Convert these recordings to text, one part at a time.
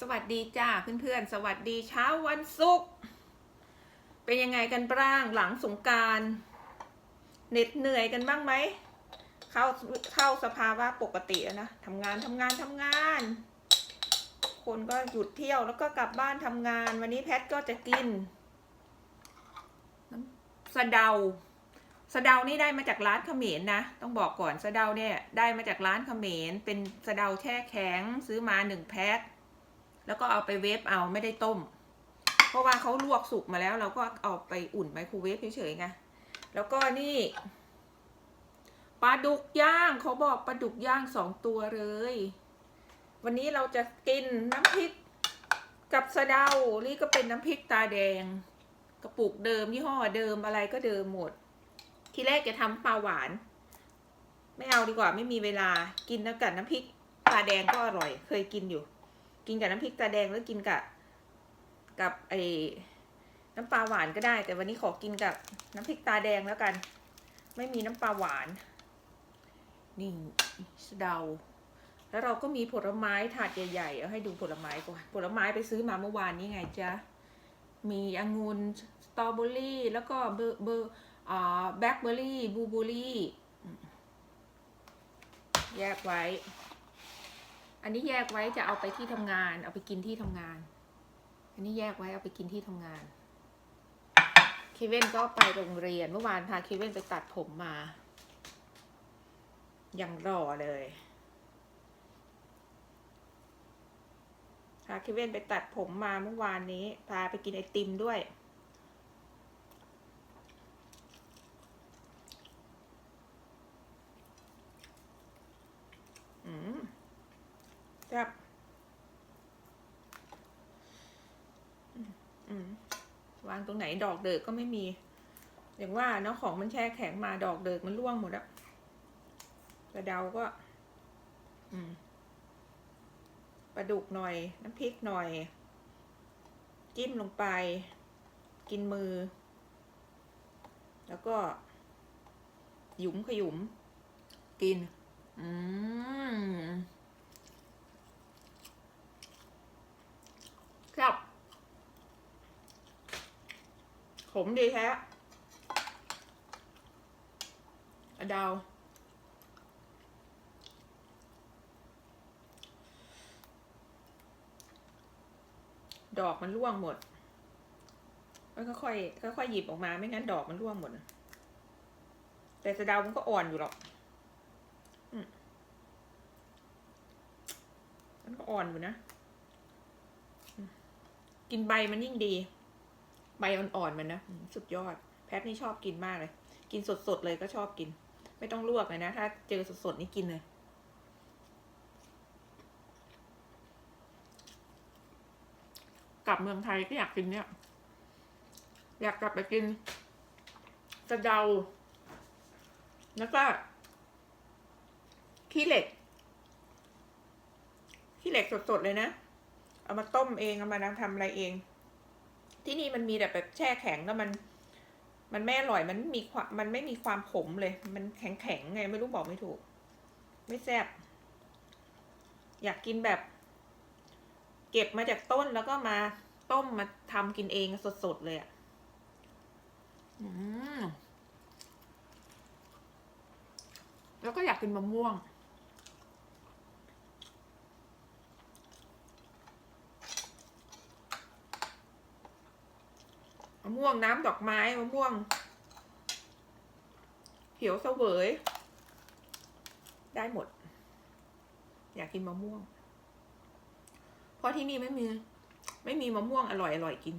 สวัสดีจ้าเพื่อนๆ สวัสดีเช้าวันศุกร์เป็นยังไงกันบ้างหลังสงการเหน็ดเหนื่อยกันบ้างไหมเข้าเข้าสภาวะปกตินะทำงานทำงานทำงาน คนก็หยุดเที่ยวแล้วก็กลับบ้านทำงาน วันนี้แพทก็จะกินสะเดาสะเดานี่ได้มาจากร้านเขมรนะ ต้องบอกก่อนสะเดาเนี่ยได้มาจากร้านเขมรเป็นสะเดาแช่แข็งซื้อมาหนึ่งแพ็ค แล้วก็เอาไปเวฟเอาไม่ได้ต้ม เพราะว่าเขาลวกสุกมาแล้ว เราก็เอาไปอุ่นไมโครเวฟเฉยๆไงแล้วก็นี่ปลาดุกย่างเขาบอกปลาดุกย่างสองตัวเลย วันนี้เราจะกินน้ำพริกกับสะเดานี่ก็เป็นน้ำพริกตาแดง กระปุกเดิมยี่ห้อเดิมอะไรก็เดิมหมด ทีแรกจะทำปลาหวาน ไม่เอาดีกว่าไม่มีเวลากินน้ำกับน้ำพริกตาแดงก็อร่อย เคยกินอยู่ กินกับน้ำพริกตาแดงแล้วกินกับกับไอ้น้ำปลาหวานก็ได้ แต่วันนี้ขอกินกับน้ำพริกตาแดงแล้วกัน ไม่มีน้ำปลาหวาน นี่สเดา แล้วเราก็มีผลไม้ถาดใหญ่ๆ เอาให้ดูผลไม้ก่อน ผลไม้ไปซื้อมาเมื่อวานนี้ไงจ๊ะ มีองุ่นสตรอเบอรี่ แล้วก็เบอร์เบอร์อ่าแบล็คเบอร์รี่บลูเบอร์รี่ แยกไว้ อันนี้แยกไว้จะเอาไปที่ทำงาน เอาไปกินที่ทำงาน อันนี้แยกไว้เอาไปกินที่ทำงานเคเว่นก็ไปโรงเรียนเมื่อวานพาเคเว่นไปตัดผมมายังรอเลยพาเคเว่นไปตัดผมมาเมื่อวานนี้ พาไปกินไอติมด้วย อืมแซ่บวางตรงไหนดอกเดิกก็ไม่มี อย่างว่าเนาะของมันแช่แข็งมาดอกเดิกมันร่วงหมดอะกระเดาก็ อืมปลาดุกหน่อย น้ำพริกหน่อย จิ้มลงไป กินมือ แล้วก็ หยุมขยุม กิน อืมครับ ข มดีแท้อะดาวดอกมันร่วงหมดก็ค่อยค่อยๆหยิบออกมาไม่งั้นดอกมันร่วงหมด แต่สะดามันก็อ่อนอยู่หรอกมันก็อ่อนอยู่นะ กินใบมันยิ่งดี ใบอ่อนๆมันนะสุดยอด แพทนี่ชอบกินมากเลย กินสดๆเลยก็ชอบกิน ไม่ต้องลวกเลยนะ ถ้าเจอสดๆนี่กินเลยกลับเมืองไทยก็อยากกินเนี่ย อยากกลับไปกินสะเดา แล้วก็ขี้เหล็ก ขี้เหล็กสดๆเลยนะ เอามาต้มเอง เอามาทำอะไรเอง ที่นี่มันมีแต่แบบแช่แข็งแล้วมัน มันไม่อร่อยมันมีความมันไม่มีความขมเลย มันแข็งๆไงไม่รู้บอกไม่ถูก ไม่แซ่บอยากกินแบบ เก็บมาจากต้นแล้วก็มาต้มมาทำกินเองสดๆเลยอะอืมแล้วก็อยากกินมะม่วงะม่วงน้ำดอกไม้มะม่วง เขียวเสวย ได้หมด อยากกินมะม่วง เพราะที่นี่ไม่มี ไม่มีมะม่วงอร่อยอร่อยกิน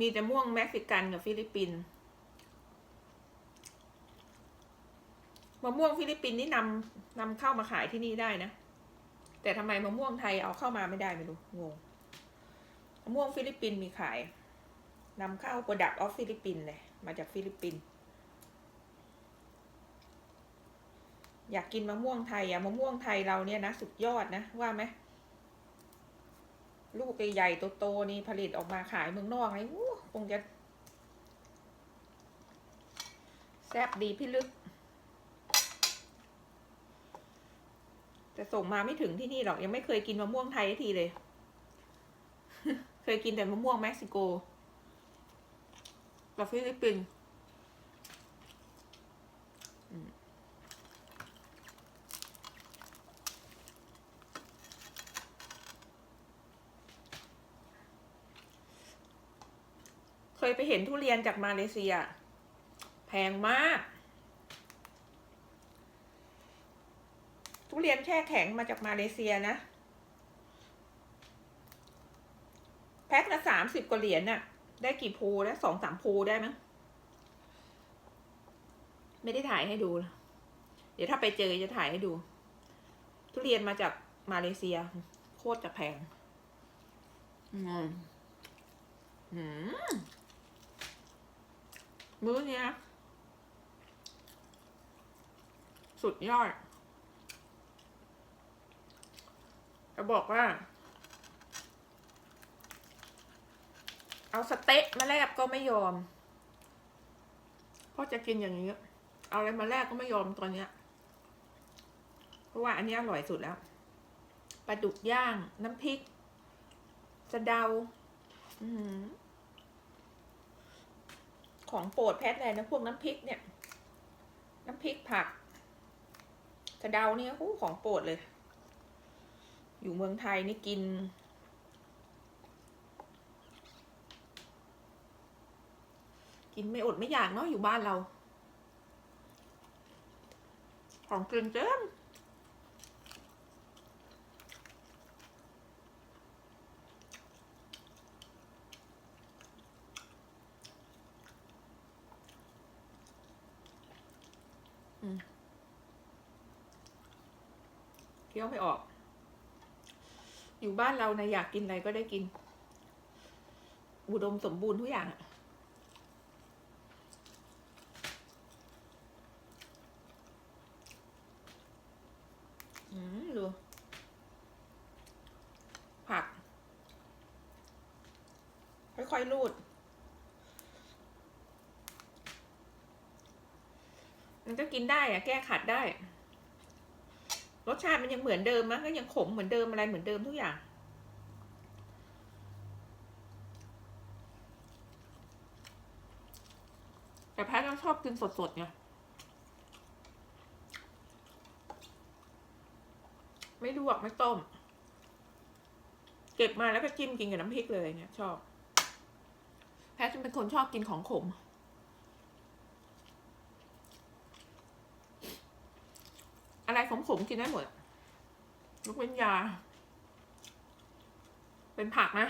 มีแต่ม่วงเม็กซิกันกับฟิลิปปินส์มะม่วงฟิลิปปินส์นี่นำนำเข้ามาขายที่นี่ได้นะ แต่ทำไมมะม่วงไทยเอาเข้ามาไม่ได้ไม่รู้งง มะม่วงฟิลิปปินส์มีขายนำเข้าโปรดักต์ออฟฟิลิปปินส์เลย มาจากฟิลิปปินส์อยากกินมะม่วงไทยอะมะม่วงไทยเราเนี่ยนะสุดยอดนะว่าไหมลูกใหญ่ๆโตๆนี่ผลิตออกมาขายเมืองนอกไงคงจะ แซ่บดีพี่ลึกแแต่ส่งมาไม่ถึงที่นี่หรอกยังไม่เคยกินมะม่วงไทยทีเลย เคยกินแต่มะม่วงเม็กซิโกกับฟิลิปปินส์เคยไปเห็นทุเรียนจากมาเลเซีย แพงมาก ทุเรียนแช่แข็งมาจากมาเลเซียนะ แพ็คละสามสิบกว่าเหรียญน่ะ ได้กี่ภูแล้วสองสามภูได้มั้งไม่ได้ถ่ายให้ดู เดี๋ยวถ้าไปเจอจะถ่ายให้ดู ทุเรียนมาจากมาเลเซีย โคตรจะแพง อืมอืมมื้อเนี้ย สุดยอดจะบอกว่า เอาสเต๊ะมาแลกก็ไม่ยอมเพราะจะกินอย่างนี้ เอาอะไรมาแลกก็ไม่ยอมตอนเนี้ย เพราะว่าอันนี้อร่อยสุดแล้วปลาดุกย่าง น้ำพริกสะเดาอของโปรดแพทเลยนะพวกน้ำพริกเนี่ย น้ำพริกผักสะเดาเนี่ยของโปรดเลย อยู่เมืองไทยนี่กิน กินไม่อดไม่อยากเนาะอยู่บ้านเรา ของกินเต็มเคี้ยวไม่ออก อยู่บ้านเรานะอยากกินอะไรก็ได้กินอุดมสมบูรณ์ทุกอย่างอะ อืมดูผัก ค่อยๆรูด มันก็กินได้อะแก้ขัดได้ รสชาติมันยังเหมือนเดิมมั้งก็ยังขมเหมือนเดิมอะไรเหมือนเดิมทุกอย่าง แต่แพทย์ชอบกินสดๆไงไม่ลวกไม่ต้ม เก็บมาแล้วก็จิ้มกินกับน้ำพริกเลยเนี่ยชอบ แพทย์จะเป็นคนชอบกินของขม อะไร ขมกินได้หมดยกเว้นยา เป็นผักนะ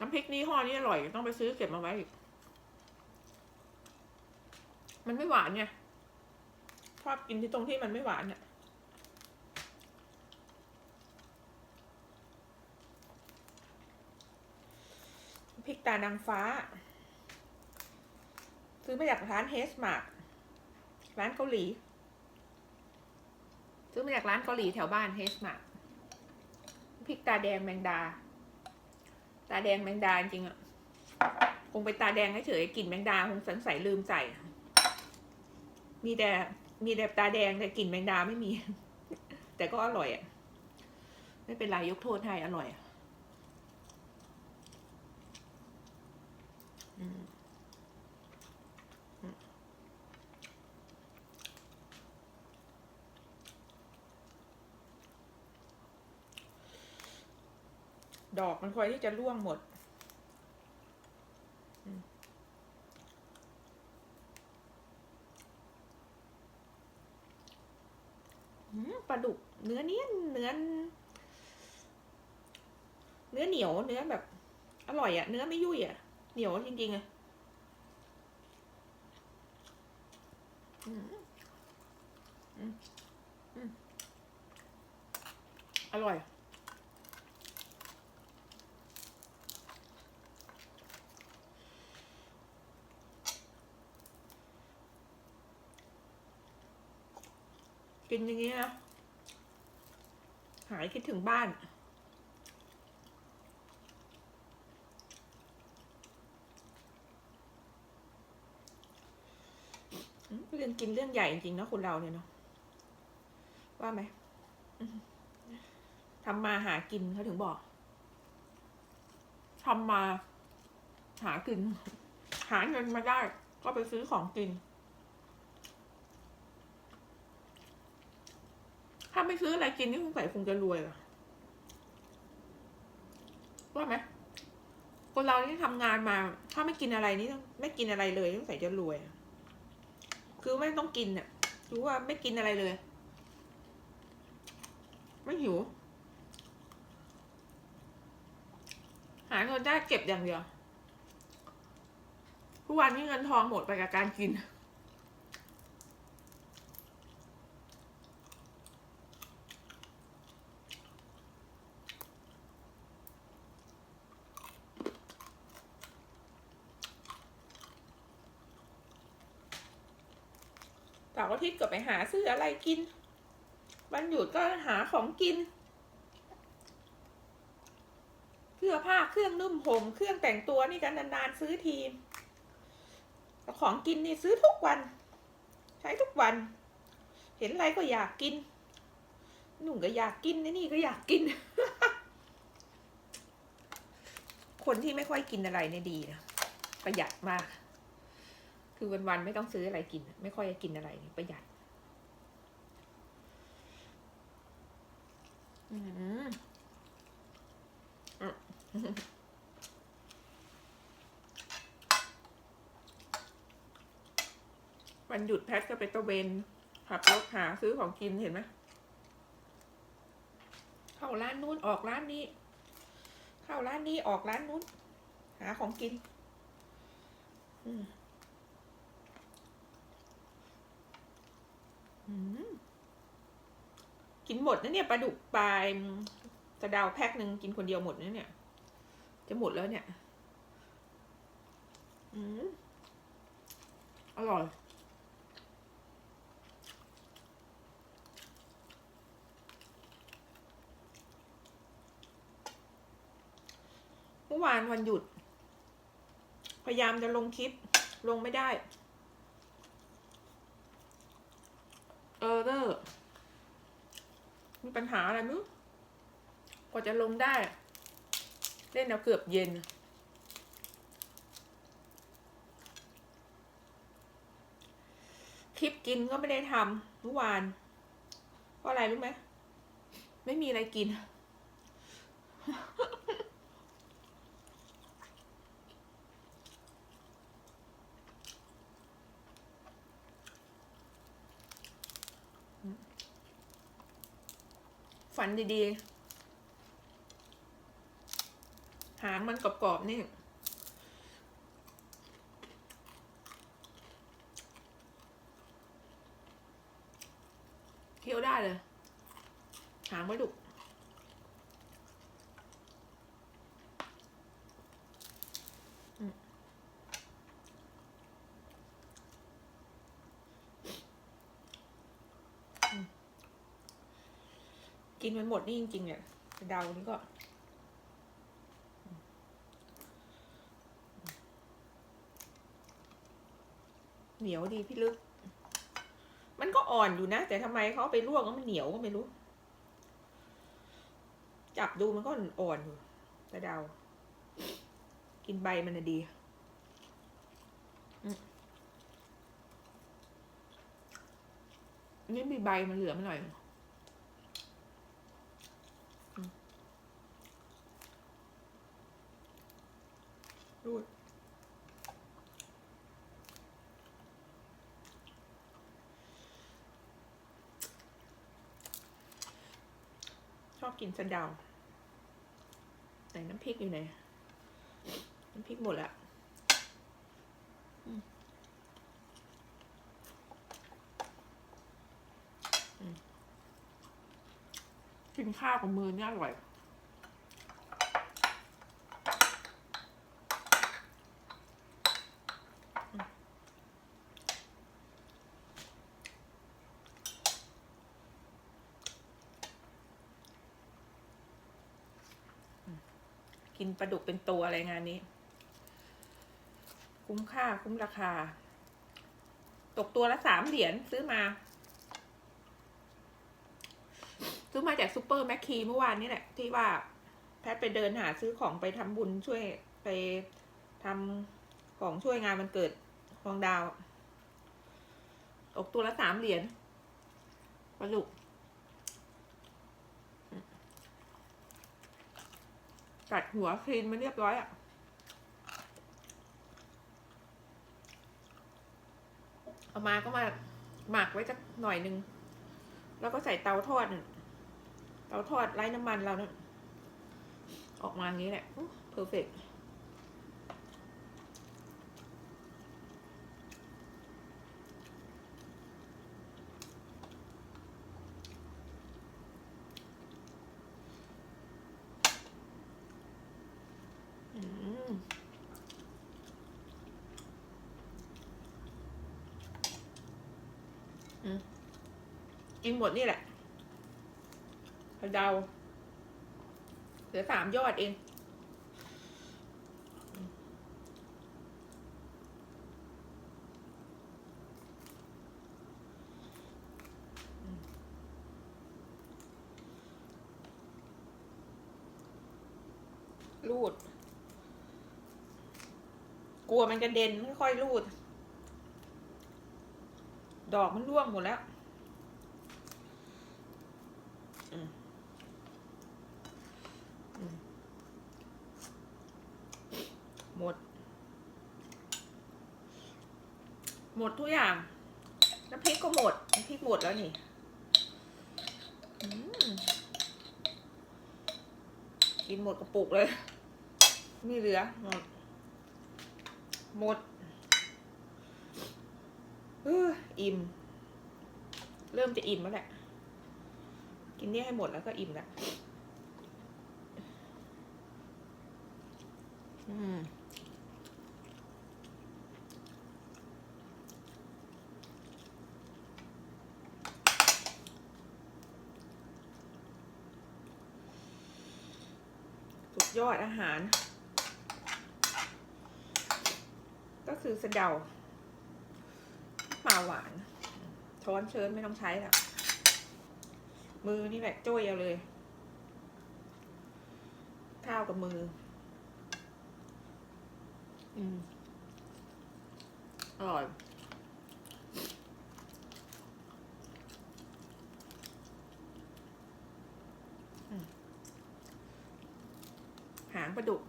น้ำพริกนี่ห่อนี้อร่อย ต้องไปซื้อเก็บมาไว้อีก มันไม่หวานไงชอบกินที่ตรงที่มันไม่หวานเนี่ย พริกตานางฟ้า ซื้อมาจากร้านเฮสมาร์กร้านเกาหลี ซื้อมาจากร้านเกาหลีแถวบ้านเฮสมาร์กพริกตาแดงแมงดา ตาแดงแมงดาจริงอะคงไปตาแดงเฉยๆกลิ่นแมงดาคงสงสัยลืมใส่ มีแต่มีแต่ตาแดงแต่กลิ่นแมงดาไม่มี แต่ก็อร่อยอะไม่เป็นไรยกโทษให้อร่อยอะ ดอกมันคอยที่จะร่วงหมด ปลาดุกเนื้อเนี้ยเนื้อ เนื้อเหนียวเนื้อแบบ อร่อยอะเนื้อไม่ยุ่ยอะเหนียวจริงๆอะอืมอืมอืมอร่อย กินอย่างนี้นะ หายคิดถึงบ้าน เรื่องกินเรื่องใหญ่จริงๆนะคนเราเนี่ยเนาะว่าไหมทำมาหากินเขาถึงบอกทำมาหากิน หาเงินมาได้ ก็ไปซื้อของกิน ไม่ซื้ออะไรกินนี่คงใส่คงจะรวยอะว่าไหมคนเราที่ทำงานมา ถ้าไม่กินอะไรนี่ไม่กินอะไรเลยต้องใส่จะรวย คือไม่ต้องกินเนี่ยรู้ว่าไม่กินอะไรเลย ไม่หิว หาเงินได้เก็บอย่างเดียวทุกวันนี้เงินทองหมดไปกับการกิน เสาร์อา ทิตย์ก็ไปหาซื้ออะไรกิน วันหยุดก็หาของกิน เสื้อผ้าเครื่องนุ่มห่มเครื่องแต่งตัวนี่กันนานๆซื้อที ของกินนี่ซื้อทุกวัน ใช้ทุกวัน เห็นอะไรก็อยากกิน หนุ่มก็อยากกินนี่ก็อยากกิน คนที่ไม่ค่อยกินอะไรเนี่ยดีนะประหยัดมาก คือวันๆไม่ต้องซื้ออะไรกิน ไม่ค่อยจะกินอะไรประหยัดอืมวันหยุดแพทก็ไปตะเวนขับรถหาซื้อของกินเห็นไหมเข้าร้านนู้นออกร้านนี้ เข้าร้านนี้ออกร้านนู้น หาของกิน อืม อืม กินหมดนะเนี่ยปลาดุกปลายกระดาวแพ็คหนึ่งกินคนเดียวหมดนะเนี่ย จะหมดแล้วเนี่ยอืมอร่อย เมื่อวานวันหยุด พยายามจะลงคลิป ลงไม่ได้ ออเดอร์มีปัญหาอะไรมั้งกว่าจะลงได้ เล่นเอาเกือบเย็น คลิปกินก็ไม่ได้ทำเมื่อวาน เพราะอะไรรู้ไหม ไม่มีอะไรกิน ฝันดีๆ หางมันกรอบๆนี่ เคี้ยวได้เลย หางไม่ดุก กินมันหมดนี่จริงๆเนี่ยเดานี่ก็เหนียวดีพี่ลึก มันก็อ่อนอยู่นะ แต่ทำไมเขาไปลวกแล้วมันเหนียวก็ไม่รู้ จับดูมันก็อ่อนอยู่แต่เดา กินใบมันดีนนี่มีใบมันเหลือมาหน่อย ดูด ชอบกินสะเดาไหนน้ำพริกอยู่ไหน น้ำพริกหมดละกินข้าวกับมือเนี่ยอร่อย กินปลาดุกเป็นตัวอะไรงานนี้ คุ้มค่าคุ้มราคา ตกตัวละสามเหรียญซื้อมา ซื้อมาจากซูเปอร์แมคคีเมื่อวานนี้แหละ ที่ว่าแพทไปเดินหาซื้อของไปทำบุญช่วยไปทำของช่วยงานมันเกิดฟองดาว ตกตัวละสามเหรียญปลาดุก กัดหัวคลีนมาเรียบร้อยอะเอามาก็มาหมักไว้จักหน่อยนึง แล้วก็ใส่เตาทอด เตาทอดไร้น้ำมันเราเนี่ยออกมาอย่างนี้แหละเพอร์เฟกต์ กินหมดนี่แหละพะเดาเหลือสามยอดเอง รูด กลัวมันกระเด็นไม่ค่อยรูด ดอกมันร่วงหมดแล้วหมด หมดทุกอย่าง น้ำพริกก็หมด น้ำพริกหมดแล้วนี่กินหมดกระปุกเลย ไม่เหลือ หมด หมดเอิ่ม เริ่มจะอิ่มแล้วแหละ กินเนี่ยให้หมดแล้วก็อิ่มแล้วอืมสุดยอดอาหาร ก็คือสะเดาาหวานช้อนเชิญไม่ต้องใช้ละมือนี่แบบจ้วยเอาเลย ข้าวกับมือ อืมอร่อย อืมหางปลาดุก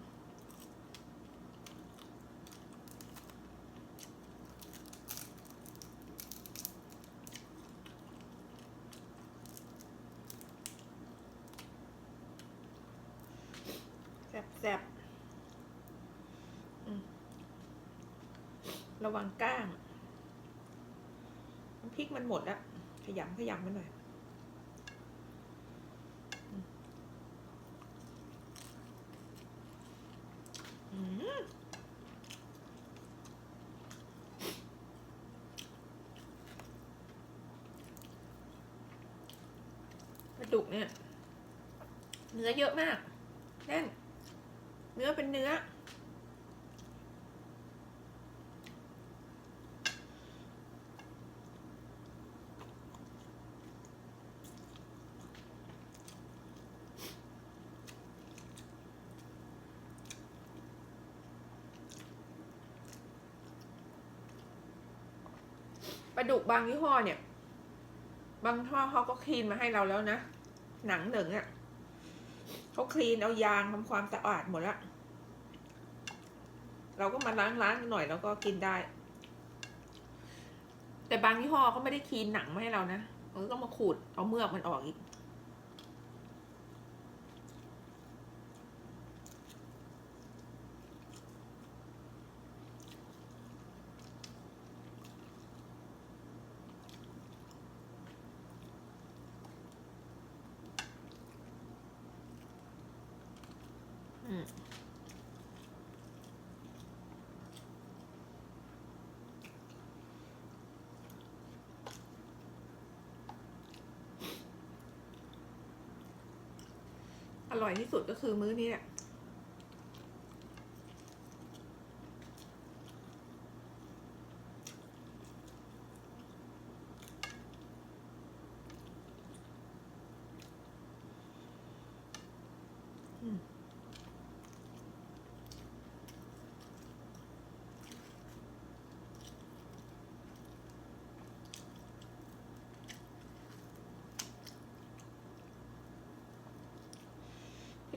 แซ่บแซ่บอืม ระวังก้างน้ำพริกมันหมดแล้วขยำขยำมันหน่อยอืมอืมปลาดุกเนี่ย เนื้อเยอะมาก แน่น เนื้อเป็นเนื้อ ปลาดุกบางยี่ห้อเนี่ย บางท่อเขาก็คลีนมาให้เราแล้วนะ หนังหนึ่งอะ่ะเขาคลีนเอายางทำความสะอาดหมดละเราก็มาล้างล้างหน่อยแล้วก็กินได้ แต่บางยี่ห้อเขาไม่ได้คลีนหนังมาให้เรานะเราต้องมาขูดเอาเมือกมันออกอีก ร่อยที่สุดก็คือมื้อนี้แหละ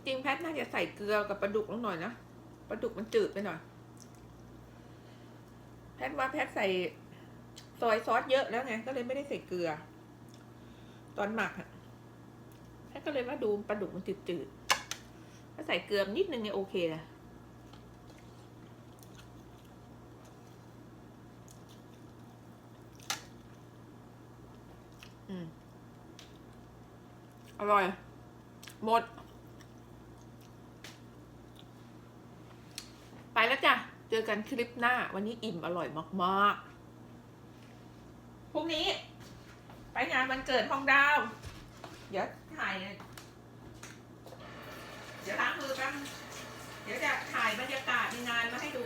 ริงๆแพทน่าจะใส่เกลือกับปลาดุกลงหน่อยนะปลาดุกมันจืดไปหน่อย แพทว่าแพทใส่ซอยซอสเยอะแล้วไงก็เลยไม่ได้ใส่เกลือ ตอนหมักอะแพทก็เลยว่าดูปลาดุกมันจืดๆถ้าใส่เกลือนิดนึงเนี่ยโอเคนะอืมอร่อย หมด ไปแล้วจ้ะ เจ อกันคลิปหน้า วันนี้อิ่มอร่อยมากๆพรุ่งนี้ ไปงานวันเกิดห้องดาว เดี๋ยวถ่าย เดี๋ยวล้างมือกันเดี๋ยวจะถ่ายบรรยากาศในงานมาให้ดู